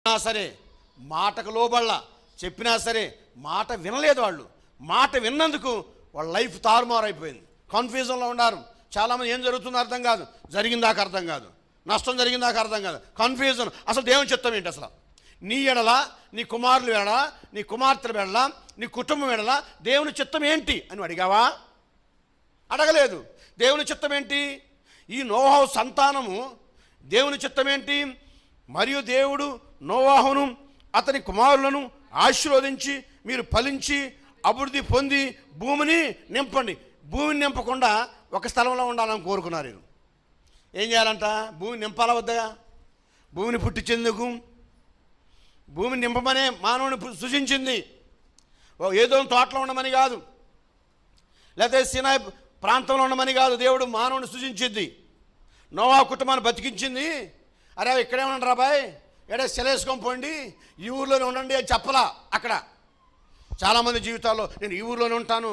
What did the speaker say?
చెప్పినా సరే మాటకు లోబళ్ళ చెప్పినా సరే మాట వినలేదు వాళ్ళు. మాట విన్నందుకు వాళ్ళ లైఫ్ తారుమారు అయిపోయింది కన్ఫ్యూజన్లో ఉన్నారు. చాలామంది ఏం జరుగుతుందో అర్థం కాదు. జరిగిందాక అర్థం కాదు. నష్టం జరిగిందాక అర్థం కాదు. కన్ఫ్యూజన్. అసలు దేవుని చిత్తం ఏంటి అసలు? నీ ఎడల నీ కుమారులు ఎడల నీ కుమార్తెలు ఎడల నీ కుటుంబం ఎడల దేవుని చిత్తం ఏంటి అని అడిగావా? అడగలేదు. దేవుని చిత్తం ఏంటి? ఈ నోవాహు సంతానము దేవుని చిత్తం ఏంటి? మరియు దేవుడు నోవాహును అతని కుమారులను ఆశీర్వదించి మీరు ఫలించి అభివృద్ధి పొంది భూమిని నింపండి. భూమిని నింపకుండా ఒక స్థలంలో ఉండాలని కోరుకున్నారు వీరు. ఏం చేయాలంట? భూమిని నింపాలా వద్దగా భూమిని పుట్టించేందుకు? భూమిని నింపమనే మానవుని సృజించింది. ఓ ఏదో తోటలో ఉండమని కాదు. లేకపోతే సినాయ్ ప్రాంతంలో ఉండమని కాదు. దేవుడు మానవుని సృజించింది. నోవా కుటుంబాన్ని బతికించింది. అరే ఇక్కడే ఉండండి రాబాయ్ ఎడే సెలేసుకొని పోండి ఈ ఊర్లోనే ఉండండి అని చెప్పలా అక్కడ. చాలామంది జీవితాల్లో నేను ఈ ఊర్లోనే ఉంటాను.